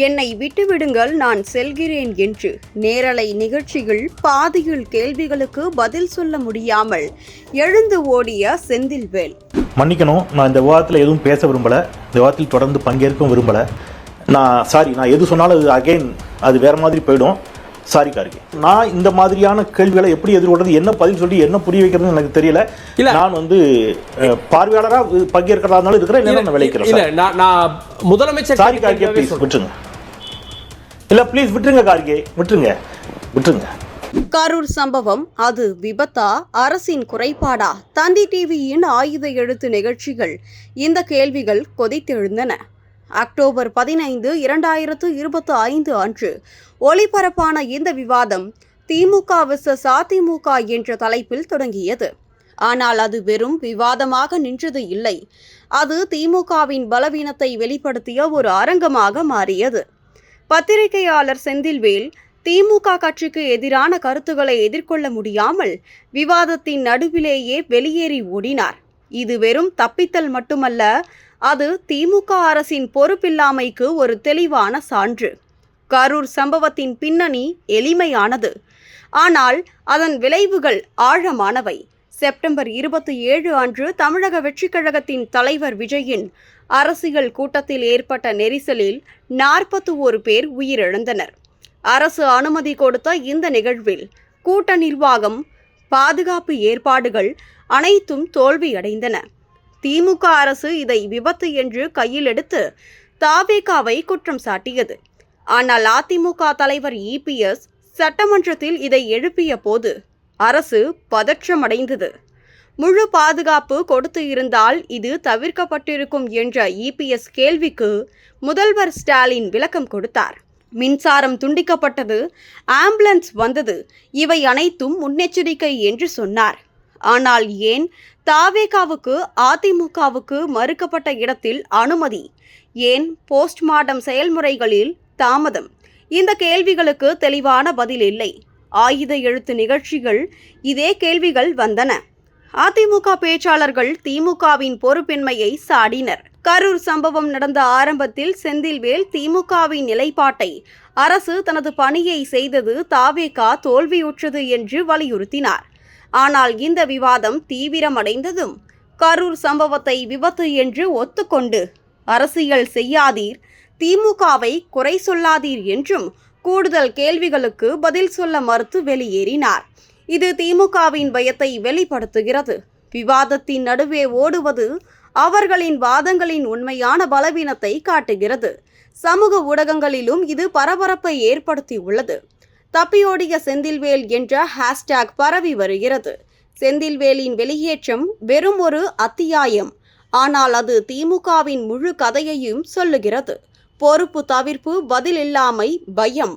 என்னை விட்டுவிடுங்கள் நான் செல்கிறேன் என்று. நேரலை நிகழ்ச்சியில் பாதியில் கேள்விகளுக்கு பதில் சொல்ல முடியாமல் எழுந்து ஓடிய செந்தில்வேல். மன்னிக்கணும் நான் இந்த விவாதத்தில் எதுவும் பேச விரும்பலை. இந்த விவாதத்தில் தொடர்ந்து பங்கேற்கவும் விரும்பலை. நான் சாரி நான் எது சொன்னாலும் அது அகைன் அது வேற மாதிரி போயிடும். சாரி கார்கே. நான் இந்த மாதிரியான கேள்விகளை எப்படி எதிர்கொள்றது என்ன பதில் சொல்லி என்ன புரிய வைக்கிறதுன்னு எனக்கு தெரியல. இல்ல. நான் வந்து அஹ், பார்வையாளரா பங்கேற்கிறதா இருந்தாலும் இருக்கிறேன் நான் விளைக்கிறேன் இல்ல நான் முதலமைச்சர் சாரி கார்கே கேள்விக்காகவே ப்ளீஸ். விட்டுருங்க. இல்ல ப்ளீஸ் விட்டுருங்க கார்கே விட்டுருங்க விட்டுருங்க. கரூர் சம்பவம் அது விபத்தா அரசின் குறைபாடா? தந்தி டிவியின் ஆயுத எழுத்து நிகழ்ச்சிகள் இந்த கேள்விகள் கொதித்தெழுந்தன. அக்டோபர் பதினைந்து இரண்டாயிரத்து இருபத்தி ஐந்து அன்று ஒளிபரப்பான இந்த விவாதம் திமுக விசஸ் அதிமுக என்ற தலைப்பில் தொடங்கியது. ஆனால் அது வெறும் விவாதமாக நின்றது இல்லை. அது திமுகவின் பலவீனத்தை வெளிப்படுத்திய ஒரு அரங்கமாக மாறியது. பத்திரிகையாளர் செந்தில்வேல் திமுக கட்சிக்கு எதிரான கருத்துக்களை எதிர்கொள்ள முடியாமல் விவாதத்தின் நடுவிலேயே வெளியேறி ஓடினார். இது வெறும் தப்பித்தல் மட்டுமல்ல அது திமுக அரசின் பொறுப்பில்லாமைக்கு ஒரு தெளிவான சான்று. கரூர் சம்பவத்தின் பின்னணி எளிமையானது. ஆனால் அதன் விளைவுகள் ஆழமானவை. செப்டம்பர் இருபத்தி ஏழு அன்று தமிழக வெற்றிக் கழகத்தின் தலைவர் விஜயின் அரசியல் கூட்டத்தில் ஏற்பட்ட நெரிசலில் நாற்பத்தி ஒரு பேர் உயிரிழந்தனர். அரசு அனுமதி கொடுத்த இந்த நிகழ்வில் கூட்ட நிர்வாகம் பாதுகாப்பு ஏற்பாடுகள் அனைத்தும் தோல்வியடைந்தன. திமுக அரசு இதை விபத்து என்று கையில் எடுத்து தாவேகாவை குற்றம் சாட்டியது. ஆனால் அதிமுக தலைவர் இபிஎஸ் சட்டமன்றத்தில் இதை எழுப்பிய போது அரசு பதற்றமடைந்தது. முழு பாதுகாப்பு கொடுத்து இருந்தால் இது தவிர்க்கப்பட்டிருக்கும் என்ற இபிஎஸ் கேள்விக்கு முதல்வர் ஸ்டாலின் விளக்கம் கொடுத்தார். மின்சாரம் துண்டிக்கப்பட்டது ஆம்புலன்ஸ் வந்தது இவை அனைத்தும் முன்னெச்சரிக்கை என்று சொன்னார். ஆனால் ஏன்? தாவேகாவுக்கு அதிமுகவுக்கு மறுக்கப்பட்ட இடத்தில் அனுமதி. ஏன்? போஸ்ட்மார்ட்டம் செயல்முறைகளில் தாமதம். இந்த கேள்விகளுக்கு தெளிவான பதில் இல்லை. ஆயுத எழுத்து நிகழ்ச்சிகள் இதே கேள்விகள் வந்தன. அதிமுக பேச்சாளர்கள் திமுகவின் பொறுப்பின்மையை சாடினர். கரூர் சம்பவம் நடந்த ஆரம்பத்தில் செந்தில்வேல் திமுகவின் நிலைப்பாட்டை அரசு தனது பணியை செய்தது தாவேகா தோல்வியுற்றது என்று வலியுறுத்தினார். ஆனால் இந்த விவாதம் தீவிரமடைந்ததும் கரூர் சம்பவத்தை விபத்து என்று ஒத்துக்கொண்டு அரசியல் செய்யாதீர் திமுகவை குறை சொல்லாதீர் என்றும் கூடுதல் கேள்விகளுக்கு பதில் சொல்ல மறுத்து வெளியேறினார். இது திமுகவின் பயத்தை வெளிப்படுத்துகிறது. விவாதத்தின் நடுவே ஓடுவது அவர்களின் வாதங்களின் உண்மையான பலவீனத்தை காட்டுகிறது. சமூக ஊடகங்களிலும் இது பரபரப்பை ஏற்படுத்தியுள்ளது. தப்பியோடிய செந்தில்வேல் என்ற ஹேஷ்டேக் பரவி வருகிறது. செந்தில்வேலின் வெளியேற்றம் வெறும் ஒரு அத்தியாயம். ஆனால் அது திமுகவின் முழு கதையையும் சொல்லுகிறது. பொறுப்பு தவிர்ப்பு பதிலில்லாமை பயம்.